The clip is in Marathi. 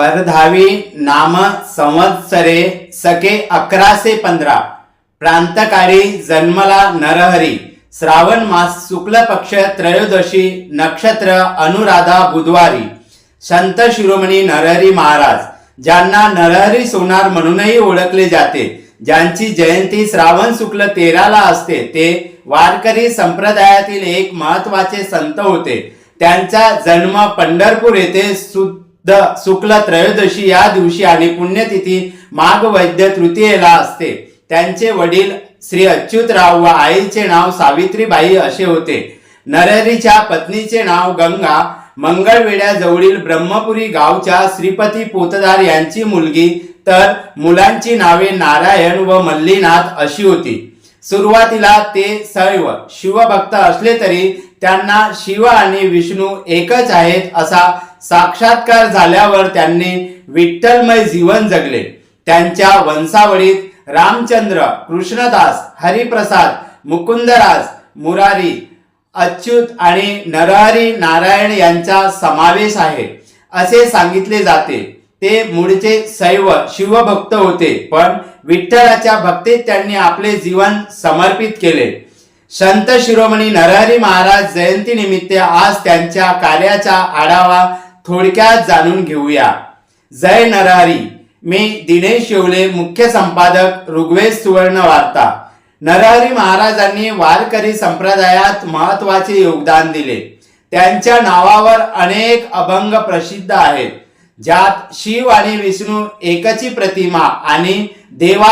परधावी नाम संवत्सरे सके अकराशे पंधरा. प्रांतकारी जन्मला नरहरी. श्रावण मास शुक्ल पक्ष त्रयोदशी नक्षत्र अनुराधा बुधवारी. संत शिरोमणी नरहरी महाराज ज्यांना नरहरी सोनार म्हणूनही ओळखले जाते ज्यांची जयंती श्रावण शुक्ल तेराला असते ते वारकरी संप्रदायातील एक महत्त्वाचे संत होते. त्यांचा जन्म पंढरपूर येथे सु द शुक्ल त्रयोदशी या दिवशी आणि पुण्यतिथी माघ वैद्य तृतीयेला असते. त्यांचे वडील श्री अच्युतराव व आईचे नाव सावित्रीबाई असे होते. नरहरीच्या पत्नीचे नाव गंगा मंगळवेड्याजवळील ब्रह्मपुरी गावच्या श्रीपती पोतदार यांची मुलगी तर मुलांची नावे नारायण व मल्लीनाथ अशी होती. सुरुवातीला ते सैव शिवभक्त असले तरी त्यांना शिव आणि विष्णू एकच आहेत असा साक्षात्कार झाल्यावर त्यांनी विठ्ठलमय जीवन जगले. त्यांच्या वंशावळीत रामचंद्र कृष्णदास हरिप्रसाद मुकुंदराज मुरारी अच्युत आणि नरहरी नारायण यांचा समावेश आहे. असे सांगितले जाते. ते मूळचे शैव शिवभक्त होते पण विठ्ठलाच्या भक्तीत त्यांनी आपले जीवन समर्पित केले. संत शिरोमणी नरहरी महाराज जयंती निमित्त आज त्यांच्या कार्याचा आढावा थोडक्यात जाणून घेऊया. जय नरहरी. मी दिनेश येवले मुख्य संपादक ऋग्वेद सुवर्ण वार्ता. नरहरी महाराजांनी वारकरी संप्रदायात महत्त्वाचे योगदान दिले. त्यांच्या नावावर अनेक अभंग प्रसिद्ध आहेत. ज्यात शिव आणि विष्णू एकची प्रतिमा आणि देवा